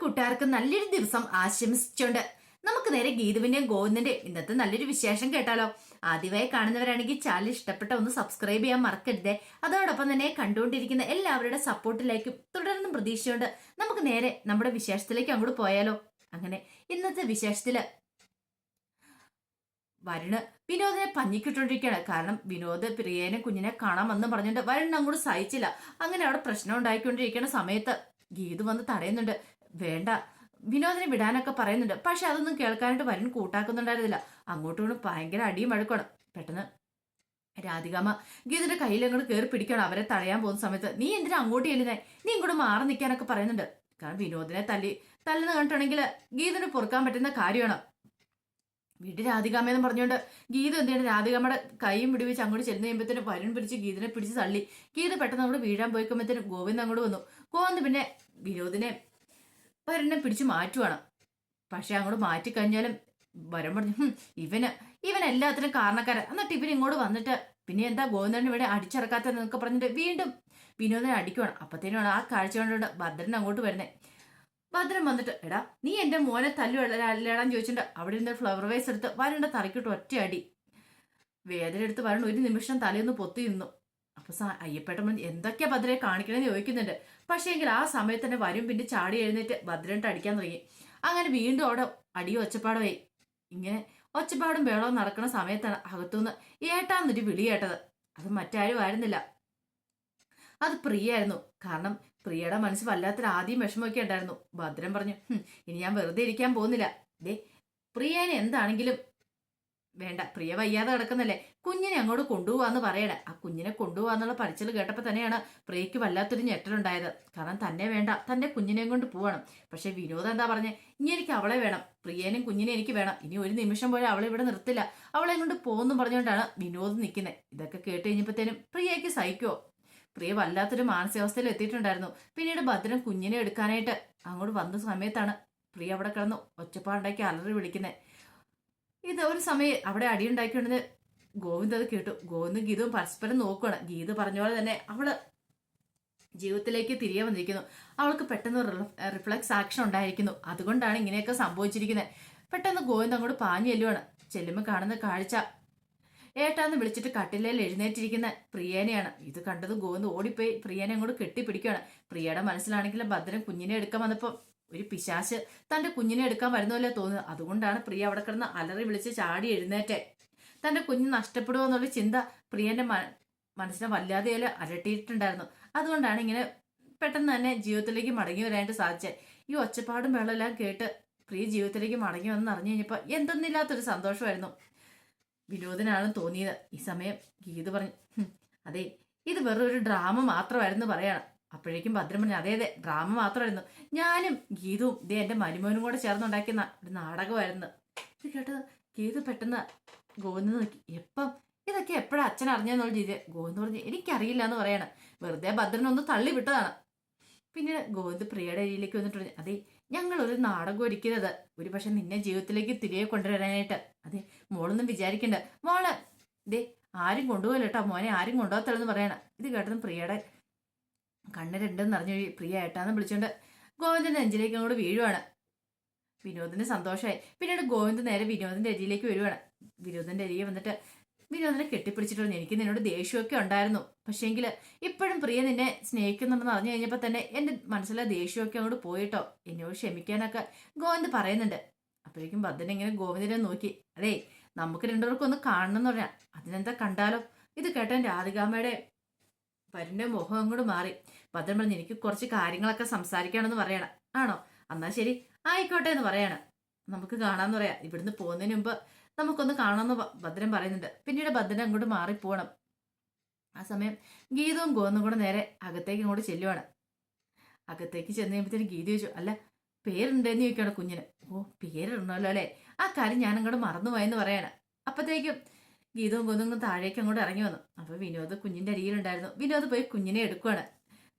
കൂട്ടുകാർക്ക് നല്ലൊരു ദിവസം ആശംസിച്ചുകൊണ്ട് നമുക്ക് നേരെ ഗീതുവിന്റെയും ഗോവിന്ദന്റെയും ഇന്നത്തെ നല്ലൊരു വിശേഷം കേട്ടാലോ? ആദ്യമായി കാണുന്നവരാണെങ്കിൽ ചാനൽ ഇഷ്ടപ്പെട്ട ഒന്ന് സബ്സ്ക്രൈബ് ചെയ്യാൻ മറക്കരുതേ. അതോടൊപ്പം തന്നെ കണ്ടുകൊണ്ടിരിക്കുന്ന എല്ലാവരുടെ സപ്പോർട്ടിലേക്കും തുടർന്നും പ്രതീക്ഷയുണ്ട് നമുക്ക് നേരെ നമ്മുടെ വിശേഷത്തിലേക്ക് അങ്ങോട്ട് പോയാലോ? അങ്ങനെ ഇന്നത്തെ വിശേഷത്തിൽ വരുണ് വിനോദിനെ പഞ്ഞിക്കിട്ടോണ്ടിരിക്കുകയാണ് കാരണം വിനോദ് പ്രിയേനെ കുഞ്ഞിനെ കാണാൻ വന്ന് പറഞ്ഞിട്ട് വരുൺ അങ്ങോട്ട് സഹിച്ചില്ല. അങ്ങനെ അവിടെ പ്രശ്നം ഉണ്ടായിക്കൊണ്ടിരിക്കുന്ന സമയത്ത് ഗീതു വന്ന് തടയുന്നുണ്ട്. വേണ്ട. വിനോദിനെ വിടാനൊക്കെ പറയുന്നുണ്ട്. പക്ഷെ അതൊന്നും കേൾക്കാനായിട്ട് വരുൺ കൂട്ടാക്കുന്നുണ്ടായിരുന്നില്ല. അങ്ങോട്ടും ഇങ്ങോട്ടും ഭയങ്കര അടിയും അഴുക്കണം പെട്ടെന്ന് രാധികാമ ഗീതയുടെ കയ്യിൽ അങ്ങോട്ട് കയറി പിടിക്കണം അവരെ തടയാൻ പോകുന്ന സമയത്ത് നീ എന്തിനാ അങ്ങോട്ട് ചെല്ലുന്നേ? നീ ഇങ്ങോട്ട് മാറി നിൽക്കാനൊക്കെ പറയുന്നുണ്ട്. കാരണം വിനോദിനെ തല്ലി തല്ലെന്ന് കണ്ടിട്ടുണ്ടെങ്കിൽ ഗീതന് പൊറുക്കാൻ പറ്റുന്ന കാര്യമാണ്. വീട്ടിൽ രാധികാമ്മയെന്ന് പറഞ്ഞുകൊണ്ട് ഗീത എന്ത് ചെയ്യണം? രാധികാമ്മയുടെ കൈയും പിടിവിച്ച് അങ്ങോട്ട് ചെന്ന് കഴിയുമ്പോഴത്തേനും വരുൺ പിടിച്ച് ഗീതനെ പിടിച്ച് തള്ളി. ഗീത പെട്ടെന്ന് അങ്ങോട്ട് വീഴാൻ പോയിക്കുമ്പോഴത്തേനും ഗോവിന്ദ് അങ്ങോട്ട് വന്നു. ഗോവിന്ദ് പിന്നെ വിനോദിനെ വരുണിനെ പിടിച്ചു മാറ്റുവാണ്. പക്ഷെ അങ്ങോട്ട് മാറ്റിക്കഴിഞ്ഞാലും വരം പറഞ്ഞു "ഹും, ഇവന് ഇവൻ എല്ലാത്തിനും കാരണക്കാരൻ എന്നിട്ട് ഇവൻ ഇങ്ങോട്ട് വന്നിട്ട് പിന്നെ എന്താ ഗോവിന്ദൻ ഇവിടെ അടിച്ചിറക്കാത്തതെന്നൊക്കെ പറഞ്ഞിട്ട് വീണ്ടും വിനോദനെ അടിക്കുവാണ്. അപ്പത്തേനുമാണ് ആ കാഴ്ച കണ്ടുകൊണ്ട് ഭദ്രൻ അങ്ങോട്ട് വരുന്നത് ഭദ്രൻ വന്നിട്ട് എടാ നീ എന്റെ മോനെ തല്ലു അല്ലേടാന്ന് ചോദിച്ചിട്ട് അവിടെ ഇരുന്ന് ഫ്ലവർ വൈസ് എടുത്ത് വരണ്ട തറക്കിട്ട് ഒറ്റ അടി വേദന എടുത്ത് വരണ്ട ഒരു നിമിഷം തലയൊന്ന് പൊത്തി നിന്നു അപ്പൊ പറഞ്ഞു എന്തൊക്കെയാ ഭദ്രയെ കാണിക്കണമെന്ന് ചോദിക്കുന്നുണ്ട്. പക്ഷേ എങ്കിൽ ആ സമയത്ത് തന്നെ വരും പിന്നെ ചാടി എഴുന്നേറ്റ് ഭദ്രനിട്ട് അടിക്കാൻ തുടങ്ങി. അങ്ങനെ വീണ്ടും അവിടെ അടിയും ഒച്ചപ്പാടുമായി ഇങ്ങനെ ഒച്ചപ്പാടും വേളവും നടക്കുന്ന സമയത്താണ് അകത്തുനിന്ന് ഏട്ടാന്നൊരു വിളി കേട്ടത്. അത് മറ്റാരും ആയിരുന്നില്ല. അത് പ്രിയായിരുന്നു കാരണം പ്രിയയുടെ മനസ്സ് വല്ലാത്തൊരു ആദ്യം വിഷമമൊക്കെ ഉണ്ടായിരുന്നു. ഭദ്രൻ പറഞ്ഞു ഇനി ഞാൻ വെറുതെ ഇരിക്കാൻ പോകുന്നില്ല. ദേ പ്രിയേനെ എന്താണെങ്കിലും വേണ്ട പ്രിയ വയ്യാതെ കിടക്കുന്നല്ലേ? കുഞ്ഞിനെ അങ്ങോട്ട് കൊണ്ടുപോവാന്ന് പറയണേ. ആ കുഞ്ഞിനെ കൊണ്ടുപോവാന്നുള്ള പഠിച്ചൽ കേട്ടപ്പോൾ തന്നെയാണ് പ്രിയയ്ക്ക് വല്ലാത്തൊരു ഞെട്ടലുണ്ടായത്. കാരണം തന്നെ വേണ്ട തന്റെ കുഞ്ഞിനെയും കൊണ്ട് പോവണം. പക്ഷെ വിനോദം എന്താ പറഞ്ഞേ? ഇനി എനിക്ക് അവളെ വേണം. പ്രിയേനും കുഞ്ഞിനെ എനിക്ക് വേണം. ഇനി ഒരു നിമിഷം പോലും അവളെ ഇവിടെ നിർത്തില്ല. അവളെ കൊണ്ട് പോകുന്നു പറഞ്ഞുകൊണ്ടാണ് വിനോദ് നിൽക്കുന്നത് ഇതൊക്കെ കേട്ട് കഴിഞ്ഞപ്പോഴത്തേനും പ്രിയയ്ക്ക് സഹിക്കുമോ പ്രിയ വല്ലാത്തൊരു മാനസികാവസ്ഥയിൽ എത്തിയിട്ടുണ്ടായിരുന്നു. പിന്നീട് ഭദ്രൻ കുഞ്ഞിനെ എടുക്കാനായിട്ട് അങ്ങോട്ട് വന്ന സമയത്താണ് പ്രിയ അവിടെ കിടന്നു ഒച്ചപ്പാടുണ്ടാക്കി അലറി വിളിക്കുന്നത് ഇത് ഒരു സമയം അവിടെ അടിയുണ്ടാക്കിക്കൊണ്ടത് ഗോവിന്ദ് അത് കേട്ടു. ഗോവിന്ദ് ഗീതവും പരസ്പരം നോക്കുകയാണ് ഗീത പറഞ്ഞ പോലെ തന്നെ അവൾ ജീവിതത്തിലേക്ക് തിരികെ വന്നിരിക്കുന്നു. അവൾക്ക് പെട്ടെന്ന് റിഫ്ലക്സ് ആക്ഷൻ ഉണ്ടായിരിക്കുന്നു. അതുകൊണ്ടാണ് ഇങ്ങനെയൊക്കെ സംഭവിച്ചിരിക്കുന്നത്. പെട്ടെന്ന് ഗോവിന്ദ് അങ്ങോട്ട് പാഞ്ഞു ചെല്ലുവാണ്. ചെല്ലുമ്പോൾ കാണുന്ന കാഴ്ച. ഏട്ടാന്ന് വിളിച്ചിട്ട് കട്ടിലേൽ എഴുന്നേറ്റിരിക്കുന്ന പ്രിയേനെയാണ്. ഇത് കണ്ടത് ഗോവിന്ദ് ഓടിപ്പോയി. പ്രിയേനെ അങ്ങോട്ട് കെട്ടിപ്പിടിക്കുകയാണ് പ്രിയയുടെ മനസ്സിലാണെങ്കിൽ ഭദ്രൻ കുഞ്ഞിനെ എടുക്കാൻ വന്നപ്പോൾ ഒരു പിശാശ് തന്റെ കുഞ്ഞിനെ എടുക്കാൻ വരുന്നല്ലേ തോന്നുന്നത് അതുകൊണ്ടാണ് പ്രിയ അവിടെ കിടന്ന് അലറി വിളിച്ച് ചാടി എഴുന്നേറ്റെ. തന്റെ കുഞ്ഞ് നഷ്ടപ്പെടുമോ എന്നുള്ള ചിന്ത പ്രിയന്റെ മനസ്സിനെ വല്ലാതെ അലട്ടിയിട്ടുണ്ടായിരുന്നു. അതുകൊണ്ടാണ് ഇങ്ങനെ പെട്ടെന്ന് തന്നെ ജീവിതത്തിലേക്ക് മടങ്ങി വരാനായിട്ട് സാധിച്ചത് ഈ ഒച്ചപ്പാടും വെള്ളമെല്ലാം കേട്ട് പ്രിയ ജീവിതത്തിലേക്ക് മടങ്ങി വന്ന് അറിഞ്ഞു കഴിഞ്ഞപ്പോൾ എന്തെന്നില്ലാത്തൊരു സന്തോഷമായിരുന്നു. വിനോദനാണ് തോന്നിയത്. ഈ സമയം ഗീത പറഞ്ഞു അതെ ഇത് വെറും ഒരു ഡ്രാമ മാത്രമായിരുന്നു പറയാണ്. അപ്പോഴേക്കും ഭദ്രം പറഞ്ഞു അതെ അതെ ഡ്രാമ മാത്രമായിരുന്നു. ഞാനും ഗീതവും ഇതേ എന്റെ മരുമോനും കൂടെ ചേർന്നുണ്ടാക്കിയ ഒരു നാടകമായിരുന്നു. ഇത് കേട്ടത് ഗീത പെട്ടെന്ന് ഗോവിന്ദ് നോക്കി. എപ്പം? ഇതൊക്കെ എപ്പോഴാ അച്ഛൻ അറിഞ്ഞെന്നുള്ള രീതി ഗോവിന്ദ് പറഞ്ഞു എനിക്കറിയില്ല എന്ന് പറയാണ്. വെറുതെ ഭദ്രനൊന്ന് തള്ളി വിട്ടതാണ്. പിന്നീട് ഗോവിന്ദ് പ്രിയയുടെ രീതിയിലേക്ക് വന്നിട്ട് പറഞ്ഞു അതെ ഞങ്ങൾ ഒരു നാടകം ഒരുക്കുന്നത് ഒരു പക്ഷെ നിന്നെ ജീവിതത്തിലേക്ക് തിരികെ കൊണ്ടുവരാനായിട്ട്. അതെ മോളൊന്നും വിചാരിക്കണ്ട. മോൾ ദേ ആരും കൊണ്ടുപോകല്ലോ കേട്ടോ. മോനെ ആരും കൊണ്ടുപോകത്തല്ലെന്ന് പറയണം. ഇത് കേട്ടതും പ്രിയയുടെ കണ്ണ് രണ്ടും നിറഞ്ഞു. പ്രിയ ഏട്ടാന്ന് വിളിച്ചോണ്ട് ഗോവിന്ദൻ നെഞ്ചിലേക്ക് അങ്ങോട്ട് വീഴുവാണ്. വിനോദിന് സന്തോഷമായി പിന്നീട് ഗോവിന്ദ് നേരെ വിനോദിന്റെ അരിയിലേക്ക് വരുവാണ്. വിനോദിന്റെ അരിയെ വന്നിട്ട് വിനോദിനെ കെട്ടിപ്പിടിച്ചിട്ടുണ്ട് എനിക്ക് നിന്നോട് ദേഷ്യമൊക്കെ ഉണ്ടായിരുന്നു. പക്ഷേങ്കിൽ ഇപ്പോഴും പ്രിയ നിന്നെ സ്നേഹിക്കുന്നുണ്ടെന്ന് അറിഞ്ഞു കഴിഞ്ഞപ്പോൾ തന്നെ എന്റെ മനസ്സിലെ ദേഷ്യമൊക്കെ അങ്ങോട്ട് പോയിട്ടോ. എന്നോട് ക്ഷമിക്കാനൊക്കെ ഗോവിന്ദ് പറയുന്നുണ്ട്. അപ്പോഴേക്കും ഭദ്രൻ ഇങ്ങനെ ഗോവിന്ദനെ നോക്കി. അതേ നമുക്ക് രണ്ടുപേർക്കും ഒന്ന് കാണണം എന്ന് പറഞ്ഞാൽ അതിനെന്താ കണ്ടാലോ? ഇത് കേട്ടാൻ രാധികാമ്മയുടെ പരിന്റെ മുഖം അങ്ങോട്ട് മാറി. ഭദ്രൻ പറഞ്ഞു എനിക്ക് കുറച്ച് കാര്യങ്ങളൊക്കെ സംസാരിക്കണമെന്ന് പറയണം. ആണോ? എന്നാ ശരി. ആയിക്കോട്ടെ എന്ന് പറയണം. നമുക്ക് കാണാന്ന് പറയാം. ഇവിടുന്ന് പോകുന്നതിന് മുമ്പ് നമുക്കൊന്ന് കാണാമെന്ന് ഭദ്രൻ പറയുന്നുണ്ട്. പിന്നീട് ഭദ്രൻ അങ്ങോട്ട് മാറിപ്പോണം ആ സമയം ഗീതവും ഗോന്നും കൂടെ നേരെ അകത്തേക്ക് അങ്ങോട്ട് ചെല്ലുവാണ്. അകത്തേക്ക് ചെന്ന് കഴിയുമ്പോഴത്തേനും ഗീത ചോദിച്ചു അല്ല പേരുണ്ടെന്ന് ചോദിക്കുകയാണ് കുഞ്ഞിന്. ഓ പേരിടണമല്ലോ അല്ലേ? ആ കാര്യം ഞാൻ അങ്ങോട്ട് മറന്നുപോയെന്ന് പറയാണ്. അപ്പത്തേക്കും ഗീതവും ഗോന്നും താഴേക്ക് അങ്ങോട്ട് ഇറങ്ങി വന്നു. അപ്പൊ വിനോദ് കുഞ്ഞിന്റെ അരിയിലുണ്ടായിരുന്നു വിനോദ് പോയി കുഞ്ഞിനെ എടുക്കുവാണ്.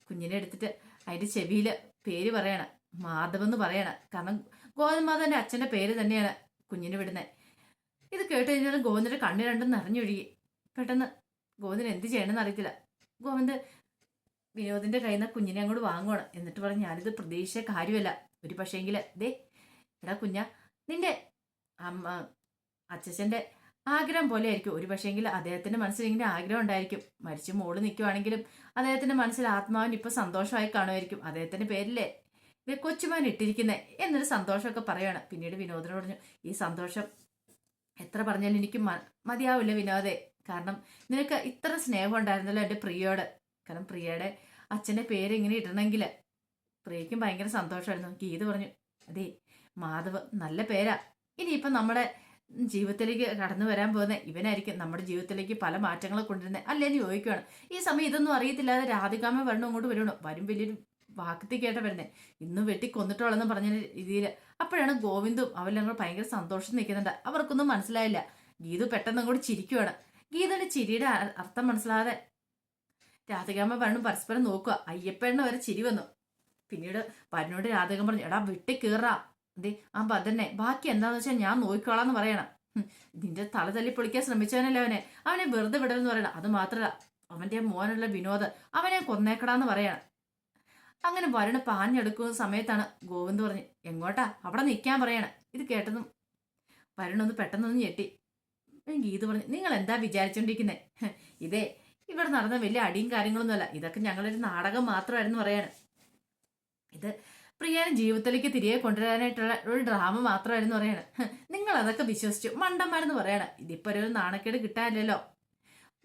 കുഞ്ഞിനെ എടുത്തിട്ട് അതിന്റെ ചെവിയിൽ പേര് പറയണം. മാധവ് എന്ന് പറയാണ്. കാരണം ഗോതമാധവന്റെ അച്ഛന്റെ പേര് തന്നെയാണ് കുഞ്ഞിന് വിടുന്നത് ഇത് കേട്ട് കഴിഞ്ഞാൽ ഗോവിന്ദന്റെ കണ്ണ് രണ്ടും നിറഞ്ഞൊഴുകി. പെട്ടെന്ന് ഗോവിന്ദൻ എന്ത് ചെയ്യണമെന്ന് അറിയത്തില്ല. ഗോവിന്ദ് വിനോദിന്റെ കയ്യിൽ നിന്ന് കുഞ്ഞിനെ അങ്ങോട്ട് വാങ്ങുവാണ്. എന്നിട്ട് പറഞ്ഞു ഞാനിത് പ്രതീക്ഷിച്ച കാര്യമല്ല. ഒരു പക്ഷേങ്കിൽ ദേ എടാ കുഞ്ഞ നിന്റെ അമ്മ അച്ഛന്റെ ആഗ്രഹം പോലെ ആയിരിക്കും. ഒരു പക്ഷേങ്കിൽ അദ്ദേഹത്തിന്റെ മനസ്സിൽ ഇങ്ങനെ ആഗ്രഹം ഉണ്ടായിരിക്കും. മരിച്ചു മോൾ നിൽക്കുവാണെങ്കിലും അദ്ദേഹത്തിന്റെ മനസ്സിൽ ആത്മാവിന് ഇപ്പൊ സന്തോഷമായി കാണുമായിരിക്കും. അദ്ദേഹത്തിന്റെ പേരിലെ കൊച്ചുമാൻ ഇട്ടിരിക്കുന്നത് എന്നൊരു സന്തോഷമൊക്കെ പറയുകയാണ് പിന്നീട് വിനോദിനോട് പറഞ്ഞു ഈ സന്തോഷം എത്ര പറഞ്ഞാലും എനിക്ക് മതിയാവില്ല വിനോദേ. കാരണം നിനക്ക് ഇത്ര സ്നേഹം ഉണ്ടായിരുന്നല്ലോ എന്റെ പ്രിയോട് കാരണം പ്രിയയുടെ അച്ഛന്റെ പേര് ഇങ്ങനെ ഇടണമെങ്കിൽ പ്രിയയ്ക്കും ഭയങ്കര സന്തോഷമായിരുന്നു. ഗീത് പറഞ്ഞു അതെ മാധവ് നല്ല പേരാ. ഇനിയിപ്പം നമ്മുടെ ജീവിതത്തിലേക്ക് കടന്നു വരാൻ പോകുന്ന ഇവനായിരിക്കും നമ്മുടെ ജീവിതത്തിലേക്ക് പല മാറ്റങ്ങളെ കൊണ്ടുവരുന്നത് അല്ലേന്ന് ചോദിക്കുകയാണ് ഈ സമയം ഇതൊന്നും അറിയത്തില്ലാതെ രാധികാമ വരണം അങ്ങോട്ട് വരണം വരും വലിയൊരു വാക്കത്തി കേട്ട ഇന്ന് വെട്ടി കൊന്നിട്ടോളെന്ന് പറഞ്ഞ രീതിയിൽ അപ്പോഴാണ് ഗോവിന്ദും അവരെല്ലാം ഭയങ്കര സന്തോഷം നിൽക്കുന്നുണ്ട്. അവർക്കൊന്നും മനസ്സിലായില്ല. ഗീതു പെട്ടെന്ന് അങ്ങോട്ട് ചിരിക്കുവാണ്. ഗീതയുടെ ചിരിയുടെ അർത്ഥം മനസ്സിലാതെ രാധികാമ്മ വരണം പരസ്പരം നോക്കുക. അയ്യപ്പണ്ണ വരെ ചിരി വന്നു. പിന്നീട് വരനോട് രാധികം പറഞ്ഞു എടാ വെട്ടി കീറാ. അതെ ആ ഭദ്രനെ ബാക്കി എന്താന്ന് വെച്ചാൽ ഞാൻ നോക്കിക്കോളാന്ന് പറയണം. നിന്റെ തല തല്ലി പൊളിക്കാൻ ശ്രമിച്ചവനല്ലേ അവനെ. അവനെ വെറുതെ വിടലെന്ന് പറയണം. അത് മാത്രല്ല അവന്റെ മോനുള്ള വിനോദ് അവനെ കൊന്നേക്കടാന്ന് പറയണം. അങ്ങനെ വരണ പാഞ്ഞെടുക്കുന്ന സമയത്താണ് ഗോവിന്ദ് പറഞ്ഞ് എങ്ങോട്ടാ? അവിടെ നിൽക്കാൻ പറയണം. ഇത് കേട്ടതും വരണൊന്ന് പെട്ടെന്നൊന്ന് ഞെട്ടി. ഗീത് പറഞ്ഞു നിങ്ങൾ എന്താ വിചാരിച്ചോണ്ടിരിക്കുന്നേ ഇതേ ഇവിടെ നടന്ന വലിയ അടിയും കാര്യങ്ങളൊന്നുമല്ല. ഇതൊക്കെ ഞങ്ങളൊരു നാടകം മാത്രമായിരുന്നു പറയാണ്. ഇത് പ്രിയാനെ ജീവിതത്തിലേക്ക് തിരികെ കൊണ്ടുവരാനായിട്ടുള്ള ഒരു ഡ്രാമ മാത്രമായിരുന്നു പറയാണ്. നിങ്ങൾ അതൊക്കെ വിശ്വസിച്ചു മണ്ടന്മാരെന്ന് പറയണം. ഇതിപ്പോ ഒരു നാണക്കേട് കിട്ടാനില്ലല്ലോ.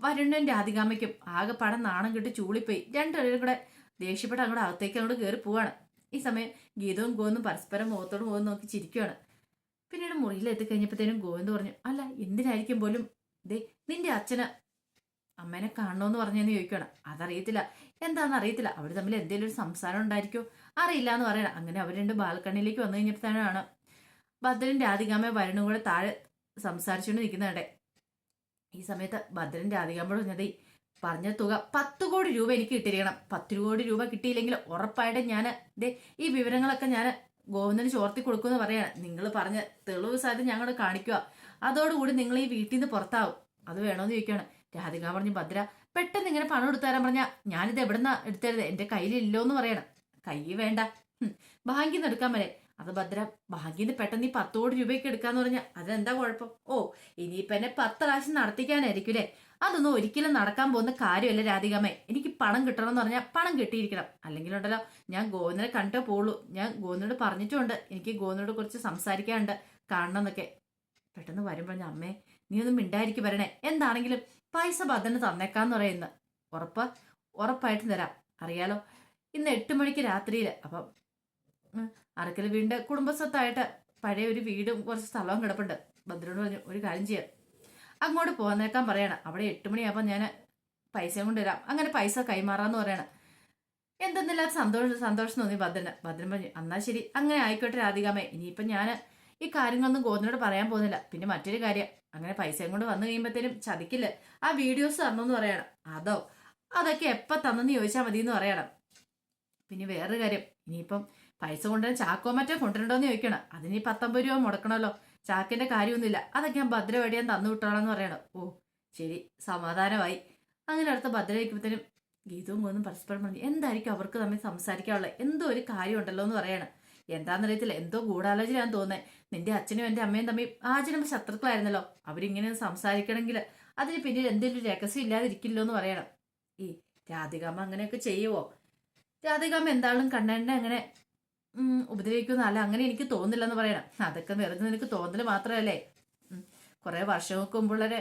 വരുണ്ണൻ രാധികാമയ്ക്കും ആകെ പടം നാണം കിട്ടി ചൂളിപ്പോയി. രണ്ടുപേരും കൂടെ ദേഷ്യപ്പെട്ട് അങ്ങോട്ട് അകത്തേക്ക് അങ്ങോട്ട് കയറി പോവാണ്. ഈ സമയം ഗീതവും ഗോവിന്ദും പരസ്പരം മുഖത്തോട് മുഖം നോക്കി ചിരിക്കുകയാണ് പിന്നീട് മുറിയിൽ എത്തിക്കഴിഞ്ഞപ്പോഴത്തേനും ഗോവിന്ദ് പറഞ്ഞു അല്ല എന്തിനായിരിക്കും പോലും? ദേ നിന്റെ അച്ഛന് അമ്മേനെ കാണണമെന്ന് പറഞ്ഞെന്ന് ചോദിക്കണം അതറിയത്തില്ല. എന്താണെന്ന് അറിയത്തില്ല. അവർ തമ്മിൽ എന്തെങ്കിലും ഒരു സംസാരം ഉണ്ടായിരിക്കോ? അറിയില്ല എന്ന് പറയണം. അങ്ങനെ അവർ രണ്ട് ബാൽക്കണിയിലേക്ക് വന്നു കഴിഞ്ഞപ്പോഴാണ് ഭദ്രൻ രാധികാമ്മ വരണും കൂടെ താഴെ സംസാരിച്ചുകൊണ്ട് നിൽക്കുന്നുണ്ടേ ഈ സമയത്ത് ഭദ്രൻ രാധികാമ്മയോട് പറഞ്ഞതേ പറഞ്ഞ തുക പത്ത് കോടി രൂപ എനിക്ക് കിട്ടിയിരിക്കണം. പത്ത് കോടി രൂപ കിട്ടിയില്ലെങ്കിൽ ഉറപ്പായിട്ട് ഞാൻ ദേ ഈ വിവരങ്ങളൊക്കെ ഞാൻ ഗോവിന്ദന് ചോർത്തി കൊടുക്കുമെന്ന് പറയാണ്. നിങ്ങൾ പറഞ്ഞ തെളിവ് സാധ്യത ഞങ്ങൾ കാണിക്കുക. അതോടുകൂടി നിങ്ങൾ ഈ വീട്ടിൽ നിന്ന് പുറത്താവും. അത് വേണമെന്ന് ചോദിക്കുകയാണ്. രാധിക പറഞ്ഞു ഭദ്ര പെട്ടെന്ന് ഇങ്ങനെ പണം എടുത്തു പറഞ്ഞ ഞാനിത് എവിടുന്ന എടുത്തരുത്? എന്റെ കയ്യിലില്ലോ എന്ന് പറയണം. കൈ വേണ്ട. ബാങ്കിൽ നിന്ന് എടുക്കാൻ വരെ. അത് ഭദ്ര ബാങ്കിൽ നിന്ന് പെട്ടെന്ന് ഈ പത്ത് കോടി രൂപയ്ക്ക് എടുക്കാന്ന് പറഞ്ഞാൽ അതെന്താ കുഴപ്പം? ഓ ഇനിയിപ്പൊ എന്നെ പത്ത് പ്രാവശ്യം നടത്തിക്കാനായിരിക്കും അല്ലേ? അതൊന്നും ഒരിക്കലും നടക്കാൻ പോകുന്ന കാര്യമല്ല രാധികമ്മേ. എനിക്ക് പണം കിട്ടണം എന്ന് പറഞ്ഞാൽ പണം കിട്ടിയിരിക്കണം. അല്ലെങ്കിൽ ഉണ്ടല്ലോ ഞാൻ ഗോവിന്ദനെ കണ്ടേ പോളൂ ഞാൻ ഗോവിന്ദനോട് പറഞ്ഞിട്ടുണ്ട്. എനിക്ക് ഗോവിന്ദനോട് കുറിച്ച് സംസാരിക്കാനുണ്ട്. കാണണം എന്നൊക്കെ. പെട്ടെന്ന് ഞാൻ അമ്മേ നീ ഒന്നും മിണ്ടായിരിക്കും വരണേ. എന്താണെങ്കിലും പൈസ ഭദ്രന് തന്നേക്കാന്ന് പറയുന്ന. ഉറപ്പ് ഉറപ്പായിട്ടും തരാം. അറിയാലോ? ഇന്ന് എട്ട് മണിക്ക് രാത്രിയിൽ അപ്പം അറക്കൽ വീണ്ട് കുടുംബസ്വത്തായിട്ട് പഴയ ഒരു വീടും കുറച്ച് സ്ഥലവും കിടപ്പുണ്ട്. ഭദ്രനോട് പറഞ്ഞു ഒരു കാര്യം ചെയ്യാം. അങ്ങോട്ട് പോന്നേക്കാൻ പറയണം. അവിടെ എട്ട് മണിയാകുമ്പോൾ ഞാൻ പൈസ കൊണ്ടുവരാം അങ്ങനെ പൈസ കൈമാറാന്ന് പറയണം. എന്തെന്നില്ലാത്ത സന്തോഷം സന്തോഷം തോന്നി ഭദ്രന് ഭദ്രൻ പറഞ്ഞു എന്നാ ശരി. അങ്ങനെ ആയിക്കോട്ടെ രാധികാമേ ഇനിയിപ്പം ഞാൻ ഈ കാര്യങ്ങളൊന്നും ഗോവിന്ദനോട് പറയാൻ പോകുന്നില്ല. പിന്നെ മറ്റൊരു കാര്യം. അങ്ങനെ പൈസയും കൊണ്ട് വന്നു കഴിയുമ്പോഴത്തേനും ചതിക്കില്ല? ആ വീഡിയോസ് തന്നെന്ന് പറയണം. അതോ? അതൊക്കെ എപ്പോൾ തന്നെന്ന് ചോദിച്ചാൽ മതി എന്ന് പറയണം. പിന്നെ വേറൊരു കാര്യം. ഇനിയിപ്പം പൈസ കൊണ്ടുവരാൻ ചാക്കോ മറ്റോ കൊണ്ടുവരണ്ടോന്ന് ചോദിക്കണം. അതിനി പത്തൊമ്പത് രൂപ മുടക്കണമല്ലോ. ചാക്കിന്റെ കാര്യമൊന്നുമില്ല. അതൊക്കെ ഞാൻ ഭദ്ര വഴിയാൻ തന്നു വിട്ടോളാന്ന് പറയണം. ഓ ശരി. സമാധാനമായി. അങ്ങനെ അടുത്ത ഭദ്ര വയ്ക്കുമ്പോഴത്തേനും ഗീതവും ഒന്നും പരസ്പരം പറഞ്ഞു എന്തായിരിക്കും അവർക്ക് തമ്മിൽ സംസാരിക്കാനുള്ളത്? എന്തോ ഒരു കാര്യമുണ്ടല്ലോ എന്ന് പറയണം. എന്താണെന്നറിയത്തില്ല എന്തോ ഗൂഢാലോചനയാന്ന് തോന്നേ നിന്റെ അച്ഛനും എന്റെ അമ്മയും തമ്മിൽ ആചരണം ശത്രുക്കളായിരുന്നല്ലോ. അവരിങ്ങനെ സംസാരിക്കണമെങ്കിൽ അതിന് പിന്നിൽ എന്തെങ്കിലും രഹസ്യം ഇല്ലാതിരിക്കില്ലോ എന്ന് പറയണം. ഈ രാധികാമ്മ അങ്ങനെയൊക്കെ ചെയ്യുവോ? രാധികാമ്മ എന്താളും കണ്ണനെ അങ്ങനെ ഉപദ്രവിക്കുന്ന അല്ല അങ്ങനെ എനിക്ക് തോന്നില്ലെന്ന് പറയണം. അതൊക്കെ വെറുതെ നിനക്ക് തോന്നൽ മാത്രമല്ലേ? കുറെ വർഷങ്ങൾക്ക് മുമ്പുള്ളൊരു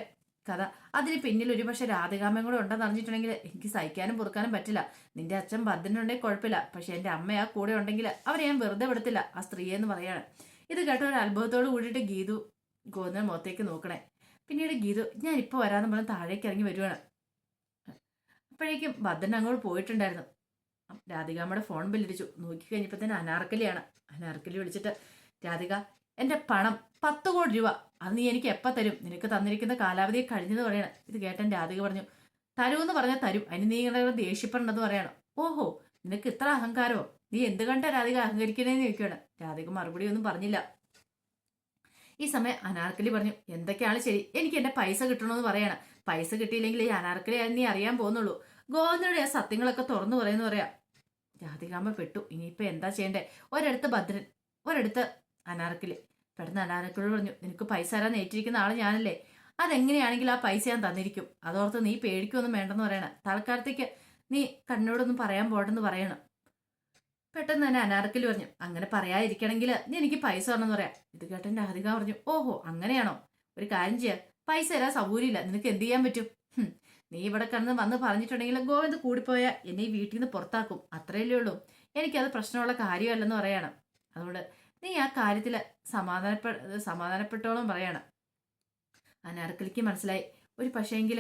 കഥ. അതിന് പിന്നിൽ ഒരുപക്ഷെ രാധികാമ്മയും കൂടെ ഉണ്ടെന്ന് അറിഞ്ഞിട്ടുണ്ടെങ്കിൽ എനിക്ക് സഹിക്കാനും പൊറുക്കാനും പറ്റില്ല. നിന്റെ അച്ഛൻ ഭദ്രനുണ്ടെങ്കിൽ കുഴപ്പമില്ല. പക്ഷെ എന്റെ അമ്മ ആ കൂടെ ഉണ്ടെങ്കിൽ അവരെ ഞാൻ വെറുതെ വിടത്തില്ല ആ സ്ത്രീയെ എന്ന് പറയാണ്. ഇത് കേട്ട ഒരു അത്ഭുതത്തോട് കൂടിയിട്ട് ഗീതു ഗോവിന്ദൻ മുഖത്തേക്ക് നോക്കണേ. പിന്നീട് ഗീതു ഞാൻ ഇപ്പോൾ വരാമെന്ന് പറഞ്ഞ് താഴേക്ക് ഇറങ്ങി വരുവാണ്. അപ്പോഴേക്കും ഭദ്രൻ അങ്ങോട്ട് പോയിട്ടുണ്ടായിരുന്നു. രാധികാമ്മയുടെ ഫോൺ ബില്ലടിച്ചു. നോക്കി കഴിഞ്ഞപ്പോൾ തന്നെ അനാർക്കലിയാണ്. അനാർക്കലി വിളിച്ചിട്ട് രാധിക എന്റെ പണം പത്ത് കോടി രൂപ അത് നീ എനിക്ക് എപ്പോൾ തരും? നിനക്ക് തന്നിരിക്കുന്ന കാലാവധി കഴിഞ്ഞെന്ന് പറയണം. ഇത് കേട്ടൻ രാധിക പറഞ്ഞു തരുമെന്ന് പറഞ്ഞാൽ തരും. അതിന് നീ ഇങ്ങനെ ദേഷ്യപ്പെടണമെന്ന് പറയണം. ഓഹോ നിനക്ക് ഇത്ര അഹങ്കാരമോ? നീ എന്ത് കണ്ട രാധിക അഹങ്കരിക്കണേന്ന് ചോദിക്കുകയാണ്. രാധിക മറുപടി ഒന്നും പറഞ്ഞില്ല. ഈ സമയം അനാർക്കലി പറഞ്ഞു എന്തൊക്കെയാണ് ശരി? എനിക്ക് എന്റെ പൈസ കിട്ടണമെന്ന് പറയണം. പൈസ കിട്ടിയില്ലെങ്കിൽ ഈ അനാർക്കലി നീ അറിയാൻ പോകുന്നുള്ളൂ. ഗോവിന്ദയുടെ ആ സത്യങ്ങളൊക്കെ തുറന്നു പറയുന്നു പറയാം. രാധികാമ്മ പെട്ടു. ഇനിയിപ്പോൾ എന്താ ചെയ്യണ്ടേ? ഒരിടത്ത് ഭദ്രൻ ഒരിടത്ത് അനാർക്കിൽ. പെട്ടെന്ന് അനാർക്കിലോട് പറഞ്ഞു നിനക്ക് പൈസ തരാൻ ഏറ്റിരിക്കുന്ന ആൾ ഞാനല്ലേ? അതെങ്ങനെയാണെങ്കിലും ആ പൈസ ഞാൻ തന്നിരിക്കും. അതോർത്ത് നീ പേടിക്കൊന്നും വേണ്ടെന്ന് പറയണം. തൽക്കാലത്തേക്ക് നീ കണ്ണോടൊന്നും പറയാൻ പോട്ടെന്ന് പറയണം. പെട്ടെന്ന് തന്നെ അനാർക്കിൽ പറഞ്ഞു അങ്ങനെ പറയാതിരിക്കണമെങ്കിൽ നീ എനിക്ക് പൈസ തരണമെന്ന് പറയാം. ഇത് കേട്ടെ രാധിക പറഞ്ഞു ഓഹോ അങ്ങനെയാണോ? ഒരു കാര്യം ചെയ്യാ. പൈസ തരാൻ സൗകര്യമില്ല. നിനക്ക് എന്ത് ചെയ്യാൻ പറ്റും? നീ ഇവിടെ കടന്ന് വന്ന് പറഞ്ഞിട്ടുണ്ടെങ്കിൽ ഗോവിന്ദ് കൂടിപ്പോയാൽ എന്നെ ഈ വീട്ടിൽ നിന്ന് പുറത്താക്കും. അത്രയല്ലേ ഉള്ളൂ. എനിക്കത് പ്രശ്നമുള്ള കാര്യമല്ലെന്ന് പറയണം. അതുകൊണ്ട് നീ ആ കാര്യത്തിൽ സമാധാനപ്പെ സമാധാനപ്പെട്ടോളം പറയണം. അനാർക്കലിക്ക് മനസ്സിലായി. ഒരു പക്ഷേങ്കിൽ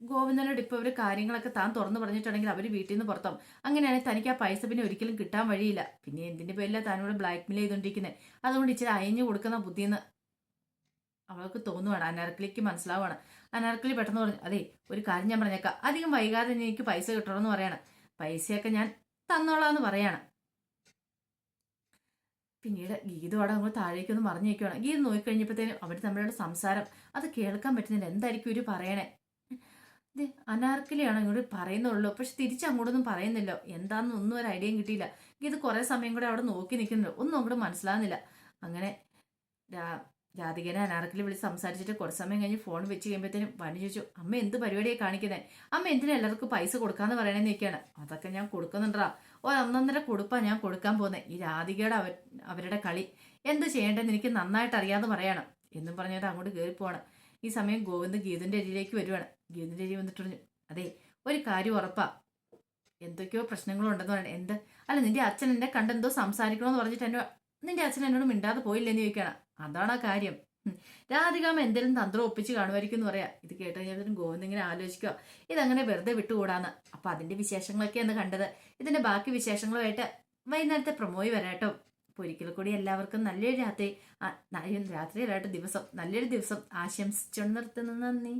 ഗോവിന്ദനോട് ഇപ്പോൾ ഒരു കാര്യങ്ങളൊക്കെ താൻ തുറന്നു പറഞ്ഞിട്ടുണ്ടെങ്കിൽ അവർ വീട്ടിൽ നിന്ന് പുറത്താവും. അങ്ങനെയാണെങ്കിൽ തനിക്ക് ആ പൈസ പിന്നെ ഒരിക്കലും കിട്ടാൻ വഴിയില്ല. പിന്നെ എന്തിന്റെ പേരിലാണ് താനിവിടെ ബ്ലാക്ക് മെയിൽ ചെയ്തുകൊണ്ടിരിക്കുന്നത് അതുകൊണ്ട് ഇച്ചിരി അയഞ്ഞു കൊടുക്കുന്ന ബുദ്ധിന്ന് അവൾക്ക് തോന്നുവാണ്. അനാർക്കലിക്ക് മനസ്സിലാവുകയാണ് അനാർക്കലി പെട്ടെന്ന് പറഞ്ഞു അതെ ഒരു കാര്യം ഞാൻ പറഞ്ഞേക്കാം. അധികം വൈകാതെ എനിക്ക് പൈസ കിട്ടണമെന്ന് പറയാണ്. പൈസയൊക്കെ ഞാൻ തന്നോളാം എന്ന് പറയാണ്. പിന്നീട് ഗീത അവിടെ അങ്ങോട്ട് താഴേക്ക് ഒന്ന് മറിഞ്ഞു നിൽക്കുകയാണ് ഗീത നോക്കിക്കഴിഞ്ഞപ്പോഴത്തേനും അവർ തമ്മിലുള്ള സംസാരം അത് കേൾക്കാൻ പറ്റുന്നില്ല. എന്തായിരിക്കും ഇവർ പറയണേ? ഇത് അനാർക്കലിയാണ് ഇങ്ങോട്ട് പറയുന്നുള്ളൂ. പക്ഷെ തിരിച്ച് അങ്ങോട്ടൊന്നും പറയുന്നില്ലോ. എന്താണെന്ന് ഒന്നും ഒരു ഐഡിയയും കിട്ടിയില്ല. ഗീത് കുറേ സമയം കൂടെ അവിടെ നോക്കി നിൽക്കുന്നുണ്ട്. ഒന്നും അങ്ങോട്ട് മനസ്സിലാകുന്നില്ല അങ്ങനെ രാധികനെ അനാർക്കലി വിളിച്ച് സംസാരിച്ചിട്ട് കുറച്ച് സമയം കഴിഞ്ഞ് ഫോൺ വെച്ച് കഴിയുമ്പോഴത്തേനും വണി ചോദിച്ചു അമ്മ എന്ത് പരിപാടിയാണ് കാണിക്കുന്നത് അമ്മ എന്തിനാ എല്ലാവർക്കും പൈസ കൊടുക്കാന്ന് പറയണേന്ന് നിൽക്കുകയാണ് അതൊക്കെ ഞാൻ കൊടുക്കുന്നുണ്ടാ ഓ ഒന്നൊന്നര കൊടുപ്പാ ഞാൻ കൊടുക്കാൻ പോകുന്നത് ഈ രാധികയുടെ അവരുടെ കളി. എന്ത് ചെയ്യേണ്ടതെന്ന് എനിക്ക് നന്നായിട്ട് അറിയാതെ പറയണം. എന്നും പറഞ്ഞിട്ട് അങ്ങോട്ട് കയറി പോവാണ്. ഈ സമയം ഗോവിന്ദ് ഗീതിന്റെ അരിയിലേക്ക് വരുവാണ്. ഗീതിന്റെ അരി വന്നിട്ട് പറഞ്ഞു അതെ ഒരു കാര്യം ഉറപ്പാ. എന്തൊക്കെയോ പ്രശ്നങ്ങളുണ്ടെന്ന് പറയണം. എന്ത്? അല്ല നിന്റെ അച്ഛൻ എന്നെ കണ്ടെന്തോ സംസാരിക്കണമെന്ന് പറഞ്ഞിട്ട് എന്നോ നിന്റെ അച്ഛൻ എന്നോട് മിണ്ടാതെ പോയില്ലെന്ന് ചോദിക്കണം അതാണ് ആ കാര്യം രാധികാമ എന്തെങ്കിലും തന്ത്രം ഒപ്പിച്ച് കാണുമായിരിക്കും എന്ന് പറയാം. ഇത് കേട്ട് കഴിഞ്ഞാൽ ഗോവിന്ദ് ഇങ്ങനെ ആലോചിക്കുക ഇതങ്ങനെ വെറുതെ വിട്ടുകൂടാന്ന്. അപ്പൊ അതിന്റെ വിശേഷങ്ങളൊക്കെയാണ് കണ്ടത്. ഇതിന്റെ ബാക്കി വിശേഷങ്ങളുമായിട്ട് വൈകുന്നേരത്തെ പ്രമോയി വരാട്ടോ. അപ്പൊ ഒരിക്കൽ കൂടി എല്ലാവർക്കും നല്ലൊരു രാത്രി ആ, രാത്രി അല്ലാട്ട് ദിവസം. നല്ലൊരു ദിവസം ആശംസിച്ചു നിർത്തുന്നു നന്ദി.